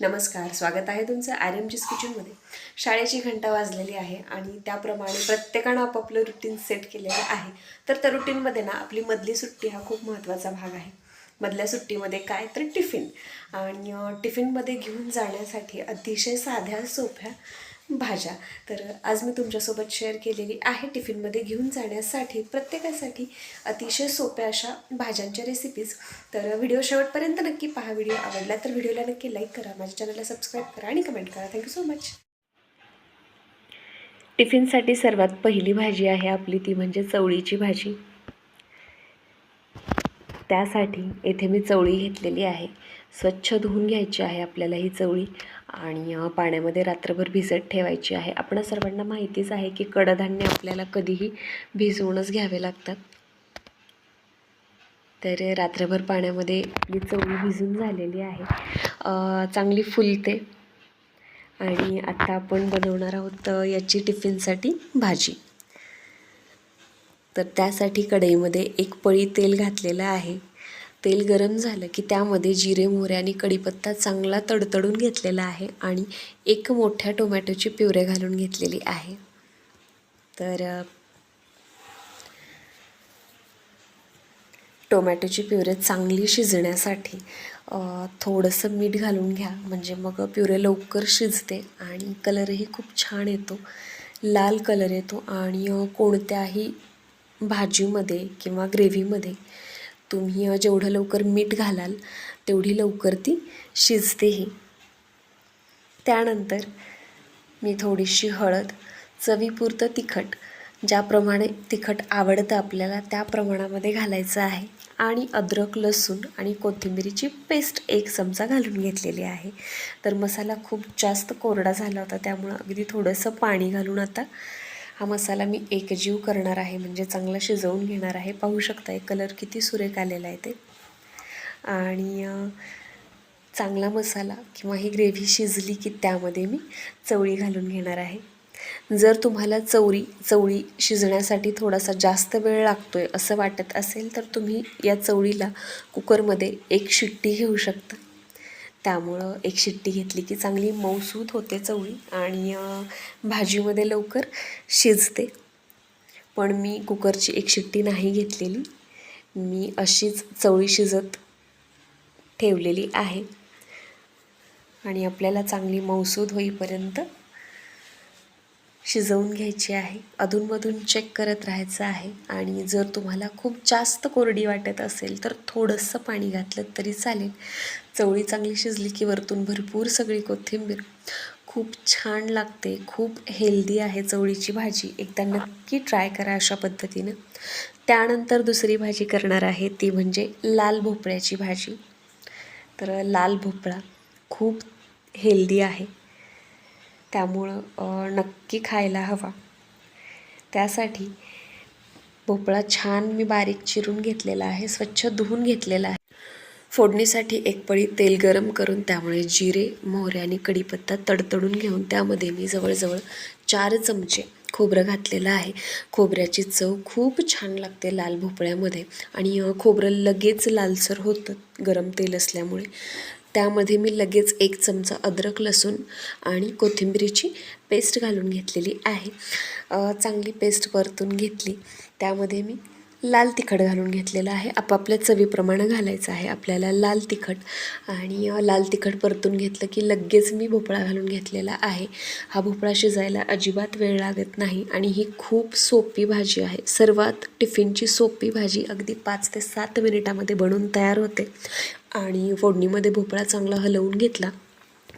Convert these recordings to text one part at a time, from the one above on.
नमस्कार स्वागत आहे तुमचं आर एम जीस किचनमध्ये शाळेची घंटा वाजलेली आहे आणि त्याप्रमाणे प्रत्येकानं आपापलं रुटीन सेट केलेलं आहे. तर त्या रुटीनमध्ये ना आपली मधली सुट्टी हा खूप महत्त्वाचा भाग आहे. मधल्या सुट्टीमध्ये काय तर टिफिन आणि टिफिनमध्ये घेऊन जाण्यासाठी अतिशय साध्या सोप्या भाज्या. तर आज मी तुमच्यासोबत शेअर केलेली आहे टिफिनमध्ये घेऊन जाण्यासाठी प्रत्येकासाठी अतिशय सोप्या अशा भाज्यांच्या रेसिपीज तर व्हिडिओ शेवटपर्यंत नक्की पहा. व्हिडिओ आवडला तर व्हिडिओला नक्की लाईक करा. माझ्या चॅनलला सबस्क्राईब करा आणि कमेंट करा. थँक्यू सो मच टिफिनसाठी सर्वात पहिली भाजी आहे आपली ती म्हणजे चवळीची भाजी. त्यासाठी येथे मी चवळी घेतलेली आहे. स्वच्छ धुवून घ्यायची आहे आपल्याला ही चवळी आणि पाण्यामध्ये रात्रभर भिजत ठेवायची आहे. आपण सर्वांना माहितीच आहे की कडधान्य आपल्याला कधीही भिजवूनच घ्यावे लागतात. तर रात्रभर पाण्यामध्ये आपली चवळी भिजून झालेली आहे. चांगली फुलते. आणि आता आपण बनवणार आहोत याची टिफिनसाठी भाजी. तर त्यासाठी कढईमध्ये एक पळी तेल घातलेलं आहे. तेल गरम झालं की त्यामध्ये जिरे मोहरे आणि कढीपत्ता चांगला तडतडून घेतलेला आहे आणि एक मोठ्या टोमॅटोची प्युरे घालून घेतलेली आहे. तर टोमॅटोची प्युरे चांगली शिजण्यासाठी थोडंसं मीठ घालून घ्या. म्हणजे मग प्युरे लवकर शिजते आणि कलरही खूप छान येतो. लाल कलर येतो आणि कोणत्याही भाजीमध्ये किंवा ग्रेव्हीमध्ये तुम्ही जेवढं लवकर मीठ घालाल तेवढी लवकर ती शिजतेही त्यानंतर मी थोडीशी हळद चवीपुरतं तिखट ज्याप्रमाणे तिखट आवडतं आपल्याला त्या प्रमाणामध्ये घालायचं आहे. आणि अद्रक लसूण आणि कोथिंबिरीची पेस्ट एक चमचा घालून घेतलेली आहे. तर मसाला खूप जास्त कोरडा झाला होता त्यामुळं अगदी थोडंसं पाणी घालून आता हा मसाला मी एकजीव करणार आहे म्हणजे चांगला शिजवून घेणार आहे. पाहू शकता एक कलर किती सुरेख आलेला आहे ते. आणि चांगला मसाला किंवा ही ग्रेव्ही शिजली की त्यामध्ये मी चवळी घालून घेणार आहे. जर तुम्हाला चवळी चवळी शिजण्यासाठी थोडासा जास्त वेळ लागतो आहे असं वाटत असेल तर तुम्ही या चवळीला कुकरमध्ये एक शिट्टी घेऊ शकता. त्यामुळं एक शिट्टी घेतली की चांगली मऊसूद होते चवळी आणि भाजीमध्ये लवकर शिजते. पण मी कुकरची एक शिट्टी नाही घेतलेली. मी अशीच चवळी शिजत ठेवलेली आहे. आणि आपल्याला चांगली मौसूद होईपर्यंत शिजवून घ्यायची आहे. अधूनमधून चेक करत राहायचं आहे. आणि जर तुम्हाला खूप जास्त कोरडी वाटत असेल तर थोडंसं पाणी घातलं तरी चालेल. चवळी चांगली शिजली की वरतून भरपूर सगळी कोथिंबीर. खूप छान लागते. खूप हेल्दी आहे चवळीची भाजी. एकदा नक्की ट्राय करा अशा पद्धतीनं. त्यानंतर दुसरी भाजी करणार आहे ती म्हणजे लाल भोपळ्याची भाजी. तर लाल भोपळा खूप हेल्दी आहे. त्यामुळं नक्की खायला हवा. त्यासाठी भोपळा छान मी बारीक चिरून घेतलेला आहे स्वच्छ धुवून घेतलेला आहे. फोडणीसाठी एक पळी तेल गरम करून त्यामुळे जिरे मोहरे आणि कढीपत्ता तडतडून घेऊन त्यामध्ये मी जवळजवळ चार चमचे खोबरं घातलेलं आहे. खोबऱ्याची चव खूप छान लागते लाल भोपळ्यामध्ये आणि खोबरं लगेच लालसर होतं गरम तेल असल्यामुळे. त्यामध्ये मी लगेच एक चमचा अद्रक लसूण आणि कोथिंबिरीची पेस्ट घालून घेतलेली आहे. चांगली पेस्ट परतून घेतली. त्यामध्ये मी लाल तिखट घालून घेतलेलं आहे. आपापल्या चवीप्रमाणे घालायचं आहे. आपल्याला लाल तिखट आणि लाल तिखट परतून घेतलं की लगेच मी भोपळा घालून घेतलेला आहे. हा भोपळा शिजायला अजिबात वेळ लागत नाही आणि ही खूप सोपी भाजी आहे. सर्वात टिफिनची सोपी भाजी अगदी पाच ते सात मिनिटामध्ये बनवून तयार होते. आणि फोडणीमध्ये भोपळा चांगला हलवून घेतला.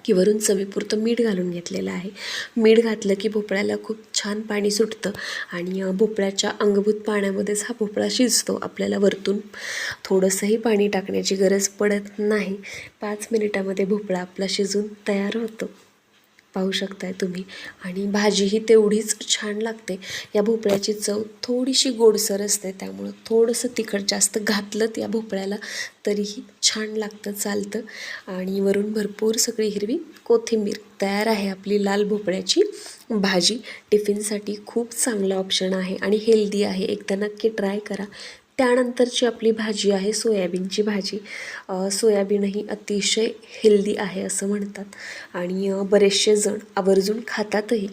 की वरून चवीपुरतं मीठ घालून घेतलेलं आहे. मीठ घातलं की भोपळ्याला खूप छान पाणी सुटतं आणि भोपळ्याच्या अंगभूत पाण्यामध्येच हा भोपळा शिजतो. आपल्याला वरतून थोडंसंही पाणी टाकण्याची गरज पडत नाही. पाच मिनिटामध्ये भोपळा आपला शिजून तयार होतो. पाहू शकताय तुम्ही. आणि भाजीही तेवढीच छान लागते. या भोपळ्याची चव थोडीशी गोडसर असते त्यामुळं थोडंसं तिखट जास्त घातलं या भोपळ्याला तरीही छान लागतं चालतं. आणि वरून भरपूर सगळी हिरवी कोथिंबीर तयार आहे आपली लाल भोपळ्याची. भाजी टिफिनसाठी खूप चांगलं ऑप्शन आहे आणि हेल्दी आहे. एकदा नक्की ट्राय करा. त्यानंतरची आपली भाजी आहे सोयाबीनची भाजी. सोयाबीनही अतिशय हेल्दी आहे असं म्हणतात आणि बरेचसे जण आवर्जून खातातही.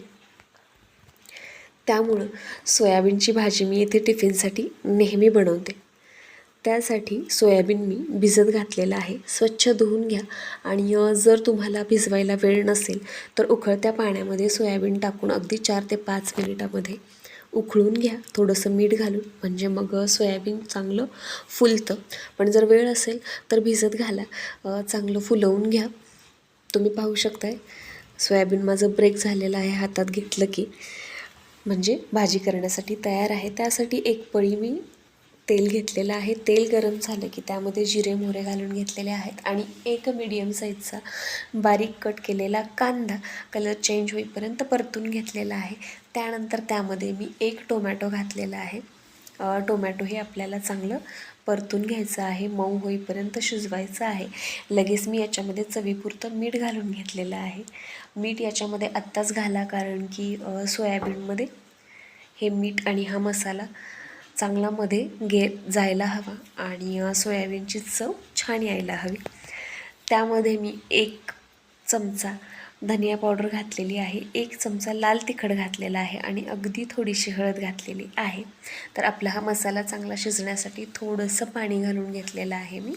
त्यामुळं सोयाबीनची भाजी मी येथे टिफिनसाठी नेहमी बनवते. त्यासाठी सोयाबीन मी भिजत घातलेलं आहे. स्वच्छ धुवून घ्या आणि जर तुम्हाला भिजवायला वेळ नसेल तर उकळत्या पाण्यामध्ये सोयाबीन टाकून अगदी चार ते पाच मिनिटामध्ये उकळून घ्या थोडंसं मीठ घालून म्हणजे मग सोयाबीन चांगलं फुलतं. पण जर वेळ असेल तर भिजत घाला. चांगलं फुलवून घ्या. तुम्ही पाहू शकताय सोयाबीन माझं ब्रेक झालेलं आहे हातात घेतलं की. म्हणजे भाजी करण्यासाठी तयार आहे. त्यासाठी एक पळी मी तेल घेतलेलं आहे. तेल गरम झालं की त्यामध्ये जिरे मोहरे घालून घेतलेले आहेत आणि एक मीडियम साईजचा बारीक कट केलेला कांदा कलर चेंज होईपर्यंत परतून घेतलेला आहे. त्यानंतर त्यामध्ये मी एक टोमॅटो घातलेला आहे. टोमॅटो हे आपल्याला चांगलं परतून घ्यायचं आहे. मऊ होईपर्यंत शिजवायचं आहे. लगेच मी याच्यामध्ये चवीपुरतं मीठ घालून घेतलेलं आहे. मीठ याच्यामध्ये आत्ताच घाला कारण की सोयाबीनमध्ये हे मीठ आणि हा मसाला चांगला मध्ये गे जायला हवा आणि सोयाबीनची चव छान यायला हवी. त्यामध्ये मी एक चमचा धनिया पावडर घातलेली आहे एक चमचा लाल तिखट घातलेला आहे आणि अगदी थोडीशी हळद घातलेली आहे. तर आपला हा मसाला चांगला शिजण्यासाठी थोडंसं पाणी घालून घेतलेलं आहे मी.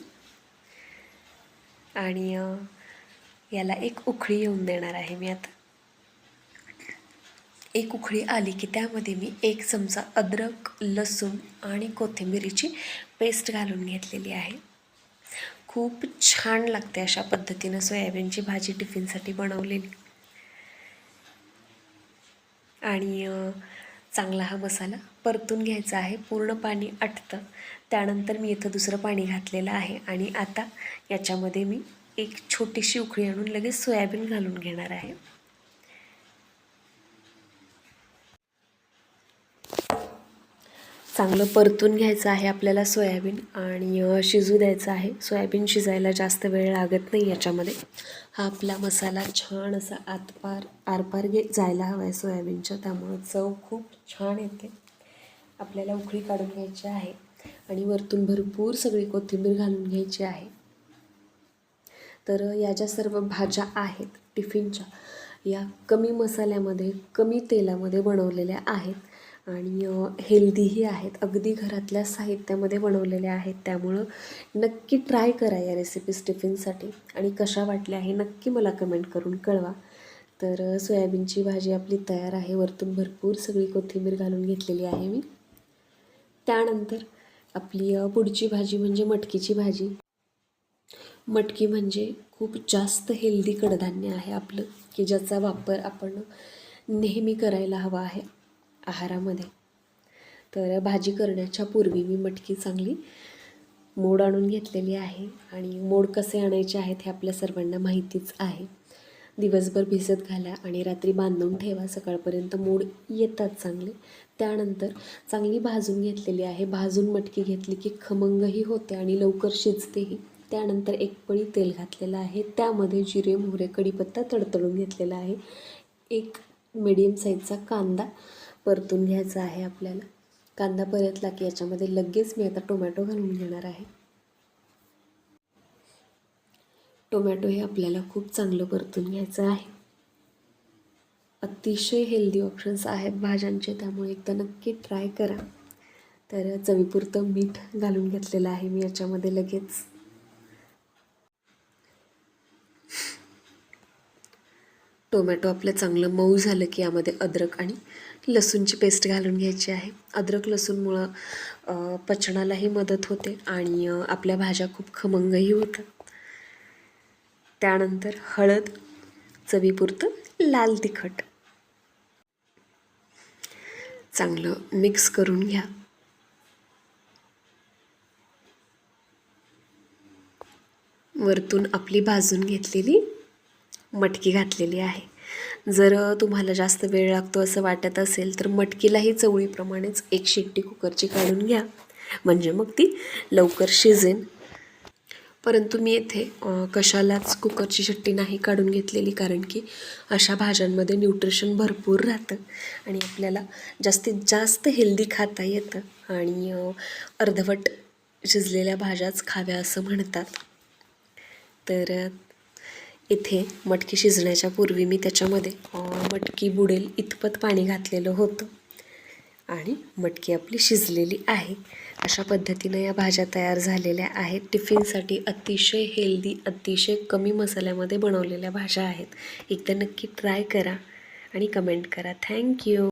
आणि याला एक उखळी येऊन देणार आहे मी आता. एक उकळी आली की त्यामध्ये मी एक चमचा अद्रक लसूण आणि कोथिंबिरीची पेस्ट घालून घेतलेली आहे. खूप छान लागते अशा पद्धतीनं सोयाबीनची भाजी टिफिनसाठी बनवलेली. आणि चांगला हा मसाला परतून घ्यायचा आहे. पूर्ण पाणी आटतं. त्यानंतर मी इथं दुसरं पाणी घातलेलं आहे आणि आता याच्यामध्ये मी एक छोटीशी उकळी आणून लगेच सोयाबीन घालून घेणार आहे. चांगलं परतून घ्यायचं आहे आपल्याला सोयाबीन आणि शिजू द्यायचं आहे. सोयाबीन शिजायला जास्त वेळ लागत नाही याच्यामध्ये. हा आपला मसाला छान असा आतपार आरपार घे जायला हवा आहे सोयाबीनच्या. त्यामुळं चव खूप छान येते. आपल्याला उकळी काढून घ्यायची आहे आणि वरतून भरपूर सगळी कोथिंबीर घालून घ्यायची आहे. तर या ज्या सर्व भाज्या आहेत टिफिनच्या या कमी मसाल्यामध्ये कमी तेलामध्ये बनवलेल्या आहेत. आणि हेल्दीही आहेत. अगदी घरातल्या साहित्यामध्ये बनवलेल्या आहेत. त्यामुळं नक्की ट्राय करा या रेसिपीज टिफिनसाठी. आणि कशा वाटल्या हे नक्की मला कमेंट करून कळवा. तर सोयाबीनची भाजी आपली तयार आहे. वरतून भरपूर सगळी कोथिंबीर घालून घेतलेली आहे मी. त्यानंतर आपली पुढची भाजी म्हणजे मटकीची भाजी. मटकी म्हणजे खूप जास्त हेल्दी कडधान्य आहे आपलं की ज्याचा वापर आपण नेहमी करायला हवा आहे. आहारामध्ये. तर भाजी करण्याच्या पूर्वी मी मटकी चांगली मोड आणून घेतलेली आहे आणि मोड कसे आणायचे आहेत हे आपल्या सर्वांना माहितीच आहे. दिवसभर भिजत घाला आणि रात्री बांधून ठेवा. सकाळपर्यंत मोड येतात चांगले. त्यानंतर चांगली भाजून घेतलेली आहे. भाजून मटकी घेतली की खमंगही होते आणि लवकर शिजतेही. त्यानंतर एक पळी तेल घातलेलं आहे. त्यामध्ये जिरे मोहरे कढीपत्ता तडतडून घेतलेला आहे. एक मिडियम साईजचा कांदा परतून घ्यायचा आहे आपल्याला. कांदा परतला की याच्यामध्ये लगेच मी आता टोमॅटो घालून घेणार आहे. टोमॅटो हे आपल्याला खूप चांगलं परतून घ्यायचं आहे. अतिशय हेल्दी ऑप्शन्स आहेत भाज्यांचे त्यामुळे एकदा नक्की ट्राय करा. तर चवीपुरतं मीठ घालून घेतलेलं आहे मी याच्यामध्ये लगेच. टोमॅटो आपलं चांगलं मऊ झालं की यामध्ये अद्रक आणि लसूणची पेस्ट घालून घ्यायची आहे. अद्रक लसूणमुळं पचनालाही मदत होते आणि आपल्या भाज्या खूप खमंगही होतात. त्यानंतर हळद चवीपुरतं लाल तिखट. चांगलं मिक्स करून घ्या. वरतून आपली भाजून घेतलेली मटकी घातलेली आहे. जर तुम्हाला जास्त वेळ लागतो असं वाटत असेल तर मटकीलाही चवळीप्रमाणेच एक शिट्टी कुकरची काढून घ्या. म्हणजे मग ती लवकर शिजेन. परंतु मी येथे कशालाच कुकरची शिट्टी नाही काढून घेतलेली कारण की अशा भाज्यांमध्ये न्यूट्रिशन भरपूर राहतं आणि आपल्याला जास्तीत जास्त हेल्दी खाता येतं आणि अर्धवट शिजलेल्या भाज्याच खाव्या असं म्हणतात. तर इथे मटकी शिजण्याच्या पूर्वी मी त्याच्यामध्ये मटकी बुडेल इतपत पाणी घातलेलं होतं. आणि मटकी आपली शिजलेली आहे. अशा पद्धतीनं या भाज्या तयार झालेल्या आहेत. टिफिनसाठी अतिशय हेल्दी अतिशय कमी मसाल्यामध्ये बनवलेल्या भाज्या आहेत. एकदा नक्की ट्राय करा आणि कमेंट करा. थँक्यू